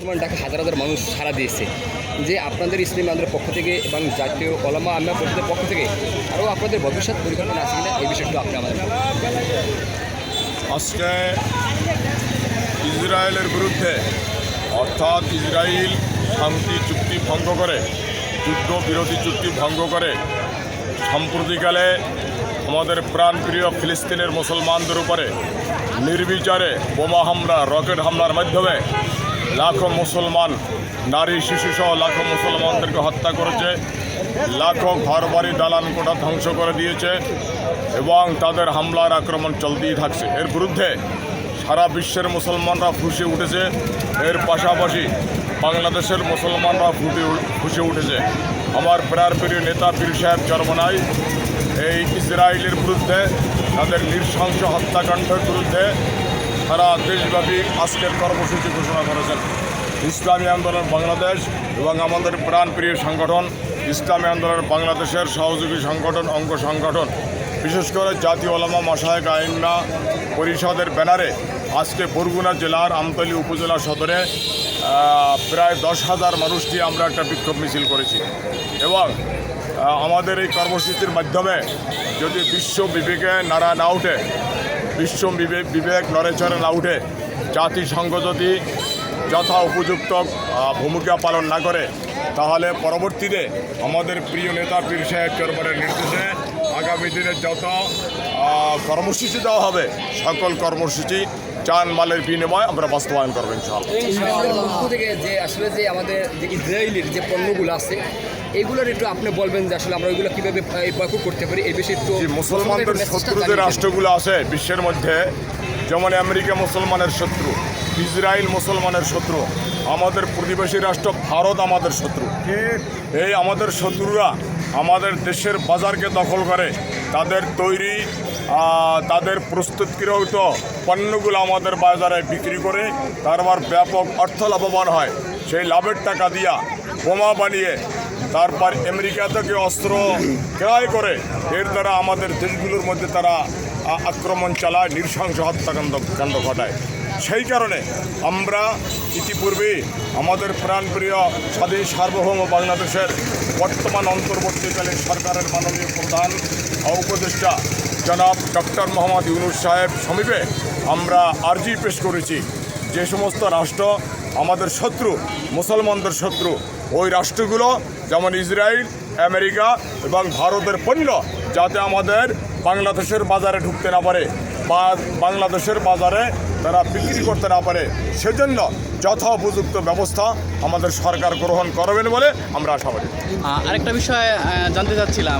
মুসলমান ডাকে হাজার হাজার মানুষ সারা দিয়েছে যে আপনাদের ইসলামী আন্দোলনের পক্ষ থেকে এবং জাতীয় কলামা আমরা পরিষদের পক্ষ থেকে আরও আপনাদের ভবিষ্যৎ পরিকল্পনা আছে কিনা এই বিষয়টা আপনি আমাদের। আজকে ইসরায়েলের বিরুদ্ধে অর্থাৎ ইসরায়েল শান্তি চুক্তি ভঙ্গ করে, যুদ্ধ বিরোধী চুক্তি ভঙ্গ করে সাম্প্রতিকালে আমাদের প্রাণপ্রিয় ফিলিস্তিনের মুসলমানদের উপরে নির্বিচারে বোমা হামলা, রকেট হামলার মাধ্যমে লাখো মুসলমান, নারী শিশুসহ লাখো মুসলমানদেরকে হত্যা করেছে, লাখো ঘরবাড়ি দালান কোটা ধ্বংস করে দিয়েছে এবং তাদের হামলার আক্রমণ চলতেই থাকছে। এর বিরুদ্ধে সারা বিশ্বের মুসলমানরা ফুসে উঠেছে। এর পাশাপাশি বাংলাদেশের মুসলমানরা ফুটে ফুসে উঠেছে। আমার প্রার প্রিয় নেতা পীর সাহেব চরমনাই, এই ইসরায়েলের বিরুদ্ধে তাদের নৃশংস হত্যাকাণ্ডের বিরুদ্ধে সারা দেশব্যাপী আজকের কর্মসূচি ঘোষণা করেছেন। ইসলামী আন্দোলন বাংলাদেশ এবং আমাদের প্রাণপ্রিয় সংগঠন ইসলামী আন্দোলন বাংলাদেশের সহযোগী সংগঠন, অঙ্গ সংগঠন। বিশেষ করে জাতীয় ওলামা মাসায়ক আইনা পরিষদের ব্যানারে আজকে বরগুনা জেলার আমতলী উপজেলা সদরে প্রায় দশ হাজার মানুষ দিয়ে আমরা একটা বিক্ষোভ মিছিল করেছি। এবং আমাদের এই কর্মসূচির মাধ্যমে যদি বিশ্ব বিবেকে নাড়া না উঠে বিশ্ব বিবেক বিবেক নড়েচড়ে আউটে জাতিসংঘ যদি যথা উপযুক্ত ভূমিকা পালন না করে, তাহলে পরবর্তীতে আমাদের প্রিয় নেতা পীর সাহেব চরমারের নির্দেশে আগামী দিনে যত কর্মসূচি দেওয়া হবে। সকল কর্মসূচি চান মালের বিনিময়ে আমরা বাস্তবায়ন করব ইনশাআল্লাহ। থেকে যে আসলে যে আমাদের যে ইসরায়েলের যে পণ্যগুলো আছে এগুলোর একটু আপনি বলবেন যে আসলে আমরা ওইগুলো কীভাবে করতে পারি? এই বিষয়ে একটু মুসলমানদের শত্রু যে রাষ্ট্রগুলো আছে বিশ্বের মধ্যে। যেমন আমেরিকা মুসলমানের শত্রু ইসরায়েল মুসলমানের শত্রু আমাদের প্রতিবেশী রাষ্ট্র ভারত আমাদের শত্রু। এই আমাদের শত্রুরা আমাদের দেশের বাজারকে দখল করে। তাদের তৈরি তাদের প্রস্তুতকৃত পণ্যগুলো আমাদের বাজারে বিক্রি করে তারপর ব্যাপক অর্থ লাভবান হয়। সেই লাভের টাকা দিয়া বোমা বানিয়ে তারপর আমেরিকা থেকে অস্ত্র ক্রয় করে, এর দ্বারা আমাদের দেশগুলোর মধ্যে তারা আক্রমণ চালায়, নৃশংস হত্যাকাণ্ড, কাণ্ড ঘটায়। সেই কারণে আমরা ইতিপূর্বে আমাদের প্রাণপ্রিয় স্বাধীন সার্বভৌম বাংলাদেশের বর্তমান অন্তর্বর্তীকালীন সরকারের মাননীয় প্রধান উপদেষ্টা জনাব ডক্টর মোহাম্মদ ইউনুস সাহেব সমীপে আমরা আর্জি পেশ করেছি। যে সমস্ত রাষ্ট্র, আমাদের শত্রু, মুসলমানদের শত্রু, ওই রাষ্ট্রগুলো যেমন ইসরায়েল, আমেরিকা এবং ভারতের পণ্য, যাতে আমাদের বাংলাদেশের বাজারে ঢুকতে না পারে বা বাংলাদেশের বাজারে তারা বিক্রি করতে না পারে, সেজন্য যথোপযুক্ত ব্যবস্থা আমাদের সরকার গ্রহণ করবেন বলে আমরা আশাবাদী। আরেকটা বিষয় জানতে চাচ্ছিলাম।